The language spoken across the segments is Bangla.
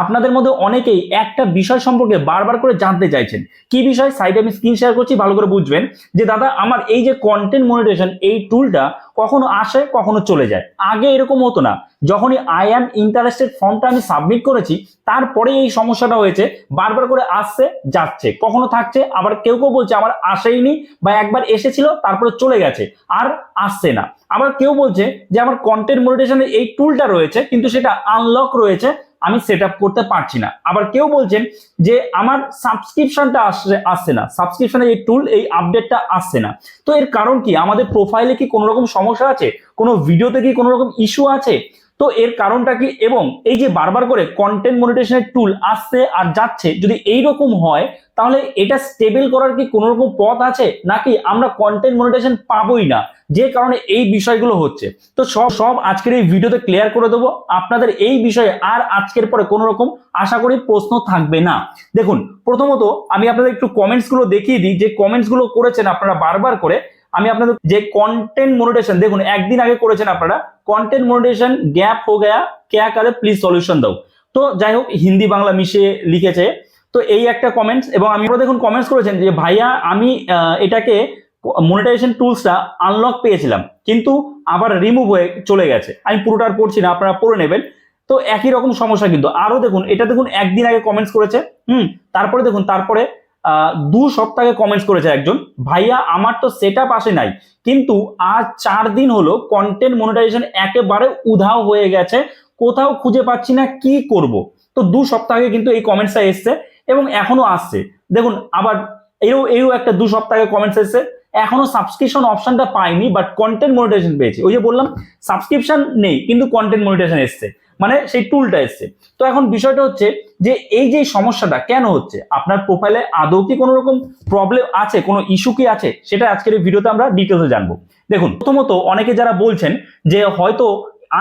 আপনাদের মধ্যে অনেকেই একটা বিষয় সম্পর্কে বারবার করে জানতে চাইছেন। কি বিষয়? সাইডে আমি স্ক্রিন শেয়ার করছি, ভালো করে বুঝবেন। যে দাদা, আমার এই যে কন্টেন্ট মনিটেশন এই টুলটা কখনো আসে, কখনো চলে যায়। আগে এরকম হতো না। যখনই আই অ্যাম ইন্টারেস্টেড ফর্মটা আমি সাবমিট করেছি, তারপরে এই সমস্যাটা হয়েছে, বারবার করে আসছে, যাচ্ছে। কখনো থাকছে, আবার কেউ কেউ বলছে, আমার আসেইনি বা একবার এসেছিল, তারপরে চলে গেছে, আর আসছে না। আবার কেউ বলছে যে, আমার কন্টেন্ট মনিটেশনের এই টুলটা রয়েছে, কিন্তু সেটা আনলক রয়েছে আমি সেট করতে পারছি না। আবার কেউ বলছেন যে আমার সাবস্ক্রিপশনটা আসছে আসছে না। সাবস্ক্রিপশনের এই টুল এই আপডেটটা আসছে না। তো এর কারণ কি? আমাদের প্রোফাইলে কি কোনো রকম সমস্যা আছে? কোনো ভিডিওতে কি কোনো রকম ইস্যু আছে? তো এর কারণটা কি? এবং এই যে বারবার করে কন্টেন্ট মনিটেশনের টুল আসছে আর যাচ্ছে, যদি এই রকম হয়, তাহলে এটা স্টেবল করার কি কোনো রকম পথ আছে? নাকি আমরা কন্টেন্ট মনিটেশন পাবোই না, যে কারণে এই বিষয়গুলো হচ্ছে? তো সব সব আজকের এই ভিডিওতে ক্লিয়ার করে দেবো। আপনাদের এই বিষয়ে আর আজকের পরে কোনো রকম আশা করি প্রশ্ন থাকবে না। দেখুন, প্রথমত আমি আপনাদের একটু কমেন্টসগুলো দেখিয়ে দিই। যে কমেন্টসগুলো করেছেন আপনারা বারবার করে আমি আপনাদের যে কন্টেন্ট মনিটেশন দেখুন, একদিন আগে করেছেন আপনারা কন্টেন্ট মনিটেশন গ্যাপ হো গয়া ক্যা করে প্লিজ সলিউশন দাও। তো যাই হোক, হিন্দি বাংলা মিশিয়ে লিখেছে। তো এই একটা কমেন্টস এবং আমি দেখুন কমেন্টস করেছেন যে, ভাইয়া, আমি এটাকে মনিটাইজেশন টুলসটা আনলক পেয়েছিলাম, কিন্তু আবার রিমুভ হয়ে চলে গেছে। আমি পুরোটা আর পড়ছি না, আপনারা পড়ে নেবেন। তো একই রকম সমস্যা কিন্তু। আরও দেখুন, এটা দেখুন, একদিন আগে কমেন্টস করেছে, হুম, তারপরে দেখুন, তারপরে দু সপ্তাহে কমেন্টস করেছে একজন, ভাইয়া, আমার তো সেট আপ আসে নাই, কিন্তু আজ চার দিন হলো কন্টেন্ট মনিটাইজেশন একেবারে উধাও হয়ে গেছে, কোথাও খুঁজে পাচ্ছি না, কি করব? তো দু সপ্তাহ কিন্তু এই কমেন্টসটা এসছে এবং এখনও আসছে। দেখুন, আবার এও এও একটা দু সপ্তাহে কমেন্টস এসছে এখনও সাবস্ক্রিপশন অপশনটা পাইনি বাট কন্টেন্ট মনিটাইজেশন পেয়েছি। ওই যে বললাম সাবস্ক্রিপশন নেই, কিন্তু কন্টেন্ট মনিটাইজেশন এসছে। মানে সেই টুলটা এসছে। তো এখন বিষয়টা হচ্ছে যে এই যে সমস্যাটা কেন হচ্ছে? আপনার প্রোফাইলে আদৌ কি কোনো রকম প্রবলেম আছে? কোনো ইস্যু কি আছে? সেটা আজকের এই ভিডিওতে আমরা ডিটেলসে জানব। দেখুন, প্রথমত অনেকে যারা বলছেন যে হয়তো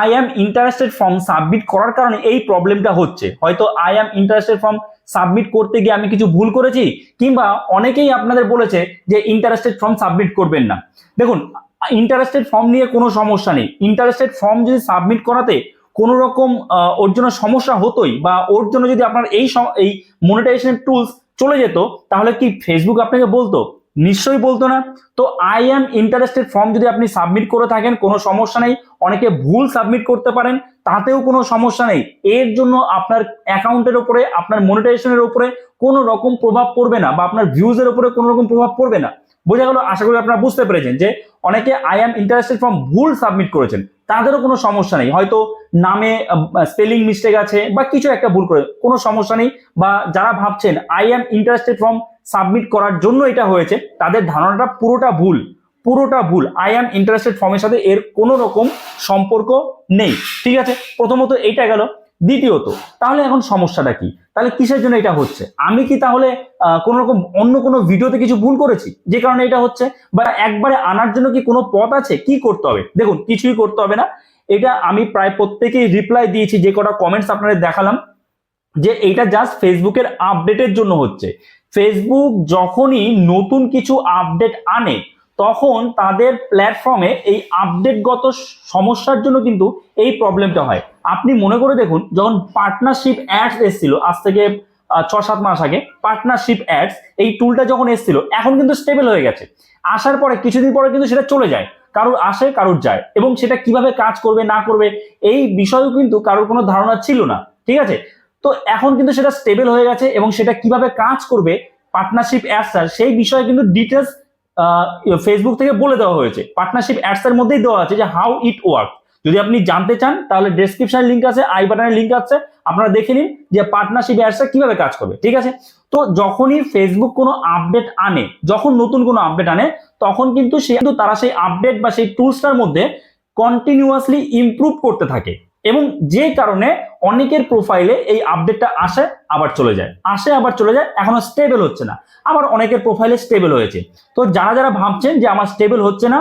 I am interested form submit করার কারণে এই প্রবলেমটা হচ্ছে। হয়তো I am interested form submit করতে গিয়ে আমি কিছু ভুল করেছি, কিংবা অনেকেই আপনাদের বলেছে যে ইন্টারেস্টেড ফর্ম সাবমিট করবেন না। দেখুন ইন্টারেস্টেড ফর্ম নিয়ে কোনো সমস্যা নেই। ইন্টারেস্টেড ফর্ম যদি সাবমিট করাতে কোনো রকম ওর জন্য সমস্যা হতোই বা ওর জন্য যদি আপনার এই এই মনিটাইজেশন টুলস চলে যেত, তাহলে কি ফেসবুক আপনাকে বলতো? নিশ্চয়ই বলতো না। তো আই অ্যাম ইন্টারেস্টেড ফর্ম যদি আপনি সাবমিট করে থাকেন, কোনো সমস্যা নেই। অনেকে ভুল সাবমিট করতে পারেন, তাতেও কোনো সমস্যা নেই। এর জন্য আপনার অ্যাকাউন্টের উপরে, আপনার মনিটাইজেশনের উপরে কোনো রকম প্রভাব পড়বে না বা আপনার ভিউজের উপরে কোনো রকম প্রভাব পড়বে না। বোঝা গেল, আশা করি আপনারা বুঝতে পেরেছেন যে অনেকে আই অ্যাম ইন্টারেস্টেড ফর্ম ভুল সাবমিট করেছেন। তাদেরও কোনো সমস্যা নেই। হয়তো নামে স্পেলিং মিস্টেক আছে বা কিছু একটা ভুল করে, কোনো সমস্যা নেই। বা যারা ভাবছেন I am interested form submit করার জন্য এটা হয়েছে, তাদের ধারণাটা পুরোটা ভুল। পুরোটা ভুল। আই অ্যাম ইন্টারেস্টেড ফর্মের সাথে এর কোনো রকম সম্পর্ক নেই। ঠিক আছে? প্রথমত এইটা গেল। দ্বিতীয়ত, তাহলে এখন সমস্যাটা কি? তাহলে কিসের জন্য এটা হচ্ছে? আমি কি তাহলে কোনো রকম অন্য কোনো ভিডিওতে কিছু ভুল করেছি? যে কারণে এটা হচ্ছে? বা একবারে আনার জন্য কি কোনো পথ আছে? কি করতে হবে? দেখুন, কিছুই করতে হবে না। এটা আমি প্রায় প্রত্যেকেই রিপ্লাই দিয়েছি, যে কটা কমেন্টস আপনাদের দেখালাম, যে এইটা জাস্ট ফেসবুকের আপডেটের জন্য হচ্ছে। ফেসবুক যখনই নতুন কিছু আপডেট আনে তখন তাদের প্ল্যাটফর্মে এই আপডেটগত সমস্যার জন্য কিন্তু এই প্রবলেমটা হয়। আপনি মনে করে দেখুন, যখন পার্টনারশিপ অ্যাডস এসেছিল, আজ থেকে ছ সাত মাস আগে পার্টনারশিপ অ্যাডস এই টুলটা যখন এসেছিল, এখন কিন্তু স্টেবল হয়ে গেছে। আসার পরে, কিছুদিন পরে কিন্তু সেটা চলে যায়। কারোর আসে, কারোর যায়। এবং সেটা কীভাবে কাজ করবে, না করবে, এই বিষয়েও কিন্তু কারোর কোনো ধারণা ছিল না। ঠিক আছে? তো এখন কিন্তু সেটা স্টেবল হয়ে গেছে এবং সেটা কীভাবে কাজ করবে পার্টনারশিপ অ্যাডসটা সেই বিষয়ে কিন্তু ডিটেলস ফেসবুক থেকে বলে দেওয়া হয়েছে। পার্টনারশিপ অ্যাডস এর মধ্যেই দেওয়া আছে যে হাউ ইট ওয়ার্ক যদি আপনি জানতে চান, তাহলে ডেসক্রিপশন লিঙ্ক আছে আই বাটনের লিঙ্ক আছে। আপনারা দেখে নিন যে পার্টনারশিপ অ্যাডসটা কীভাবে কাজ করবে, ঠিক আছে? তো যখনই ফেসবুক কোনো আপডেট আনে, যখন নতুন কোনো আপডেট আনে, তখন কিন্তু সে কিন্তু তারা সেই আপডেট বা সেই টুলসটার মধ্যে কন্টিনিউয়াসলি ইমপ্রুভ করতে থাকে। এবং যে কারণে অনেকের প্রোফাইলে এই আপডেটটা আসে, আবার চলে যায়। আসে, আবার চলে যায়, এখনও স্টেবল হচ্ছে না। আবার অনেকের প্রোফাইলে স্টেবল হয়েছে। তো যারা যারা ভাবছেন যে আমার স্টেবল হচ্ছে না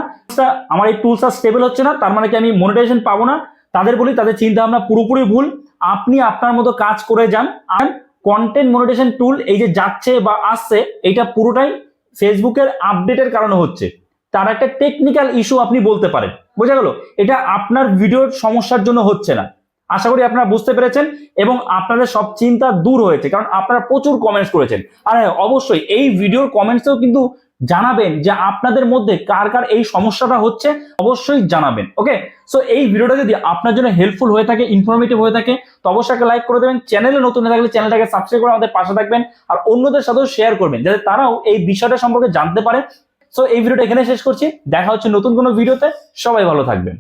আমার এই টুলসটা স্টেবল হচ্ছে না, তার মানে কি আমি মনিটাইজেশন পাবো না? তাদের বলি, তাদের চিন্তা ভাবনা পুরোপুরি ভুল। আপনি আপনার মতো কাজ করে যান। আর কন্টেন্ট মনিটাইজেশন টুল এই যে যাচ্ছে বা আসছে এটা পুরোটাই ফেসবুকের আপডেটের কারণে হচ্ছে। তার একটা টেকনিক্যাল ইস্যু আপনি বলতে পারেন। বোঝা গেল? এটা আপনার ভিডিওর সমস্যার জন্য হচ্ছে না। আশা করি আপনারা বুঝতে পেরেছেন এবং আপনাদের সব চিন্তা দূর হয়েছে, কারণ আপনারা প্রচুর কমেন্টস করেছেন। আর হ্যাঁ অবশ্যই এই ভিডিওর কমেন্টসেও কিন্তু জানাবেন যে আপনাদের মধ্যে কার কার এই সমস্যাটা হচ্ছে, অবশ্যই জানাবেন ওকে সো এই ভিডিওটা যদি আপনার জন্য হেল্পফুল হয়ে থাকে ইনফরমেটিভ হয়ে থাকে, তো অবশ্যই একটা লাইক করে দেবেন। চ্যানেলে নতুন হয়ে থাকলে চ্যানেলটাকে সাবস্ক্রাইব করে আমাদের পাশে থাকবেন। আর অন্যদের সাথেও শেয়ার করবেন, যাতে তারাও এই বিষয়টা সম্পর্কে জানতে পারে সো এই ভিডিওটা এখানে শেষ করছি। দেখা হচ্ছে নতুন কোনো ভিডিওতে সবাই ভালো থাকবেন।